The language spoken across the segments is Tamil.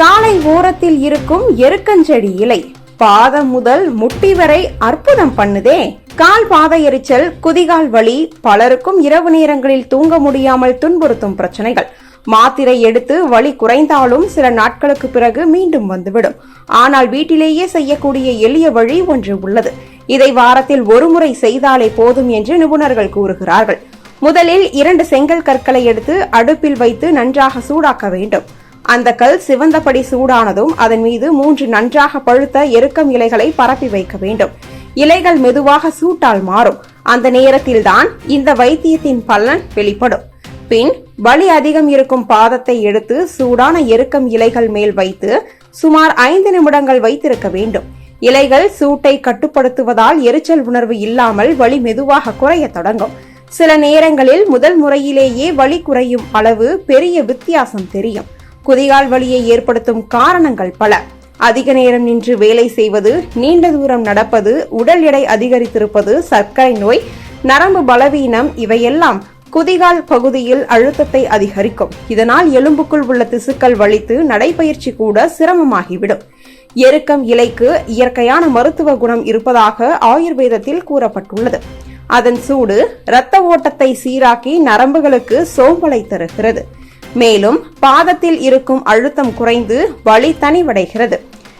சாலை ஓரத்தில் இருக்கும் எருக்கஞ்செடி இலை. பாதம் முதல் முட்டி வரை அற்புதம் பண்ணுதே. கால் பாத எரிச்சல் குதிகால் வலி பலருக்கும் இரவு நேரங்களில் தூங்க முடியாமல் துன்புறுத்தும் பிரச்சனைகள். மாத்திரை எடுத்து வலி குறைந்தாலும் சில நாட்களுக்கு பிறகு மீண்டும் வந்துவிடும். ஆனால் வீட்டிலேயே செய்யக்கூடிய எளிய வழி ஒன்று உள்ளது. இதை வாரத்தில் ஒருமுறை செய்தாலே போதும் என்று நிபுணர்கள் கூறுகிறார்கள். முதலில் இரண்டு செங்கல் கற்களை எடுத்து அடுப்பில் வைத்து நன்றாக சூடாக்க வேண்டும். அந்த கல் சிவந்தபடி சூடானதும் அதன் மீது மூன்று நன்றாக பழுத்த எருக்கம் இலைகளை பரப்பி வைக்க வேண்டும். இலைகள் மெதுவாக சூட்டால் மாறும். அந்த நேரத்தில்தான் இந்த வைத்தியத்தின் பலன் வெளிப்படும். பின் வலி அதிகம் இருக்கும் பாதத்தை எடுத்து சூடான எருக்கம் இலைகள் மேல் வைத்து சுமார் ஐந்து நிமிடங்கள் வைத்திருக்க வேண்டும். இலைகள் சூட்டை கட்டுப்படுத்துவதால் எரிச்சல் உணர்வு இல்லாமல் வலி மெதுவாக குறைய தொடங்கும். சில நேரங்களில் முதல் முறையிலேயே வலி குறையும் அளவு பெரிய வித்தியாசம் தெரியும். குதிகால் வலியை ஏற்படுத்தும் காரணங்கள் பல. அதிக நேரம் நின்று வேலை செய்வது நீண்ட தூரம் நடப்பது உடல் எடை அதிகரித்திருப்பது சர்க்கரை நோய் நரம்பு பலவீனம் இவையெல்லாம் குதிகால் பகுதியில் அழுத்தத்தை அதிகரிக்கும். இதனால் எலும்புக்குள் உள்ள திசுக்கள் வலித்து நடைபயிற்சி கூட சிரமமாகிவிடும். எருக்கம் இலைக்கு இயற்கையான மருத்துவ குணம் இருப்பதாக ஆயுர்வேதத்தில் கூறப்பட்டுள்ளது. அதன் சூடு இரத்த ஓட்டத்தை சீராக்கி நரம்புகளுக்கு சோம்பலை தருகிறது. மேலும் பாதத்தில் இருக்கும் அழுத்தம் குறைந்து வலி தனிவடைகிறது.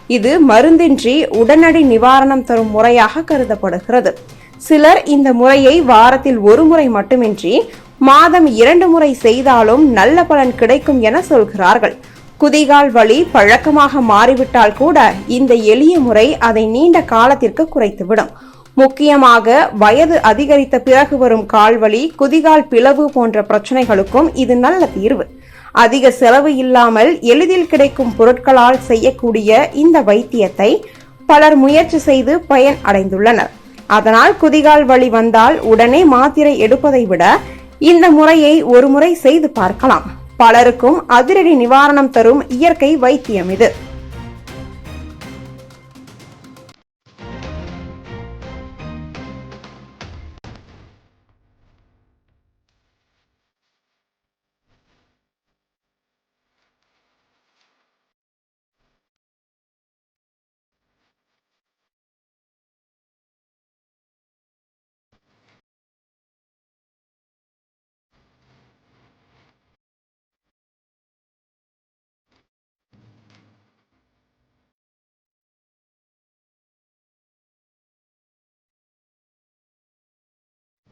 இது மருந்தின்றி உடனடி நிவாரணம் தரும் முறையாக கருதப்படுகிறது. சிலர் இந்த முறையை வாரத்தில் ஒரு முறை மட்டுமின்றி மாதம் இரண்டு முறை செய்தாலும் நல்ல பலன் கிடைக்கும் என சொல்கிறார்கள். குதிகால் வலி பழக்கமாக மாறிவிட்டால் கூட இந்த எளிய முறை அதை நீண்ட காலத்திற்கு குறைத்துவிடும். முக்கியமாக வயது அதிகரித்த பிறகு வரும் கால்வலி குதிகால் பிளவு போன்ற பிரச்சனைகளுக்கும் இது நல்ல தீர்வு. அதிக செலவு இல்லாமல் எளிதில் கிடைக்கும் பொருட்களால் செய்யக்கூடிய இந்த வைத்தியத்தை பலர் முயற்சி செய்து பயன் அடைந்துள்ளனர். அதனால் குதிகால் வலி வந்தால் உடனே மாத்திரை எடுப்பதை விட இந்த முறையை ஒரு முறை செய்து பார்க்கலாம். பலருக்கும் அதிரடி நிவாரணம் தரும் இயற்கை வைத்தியம் இது.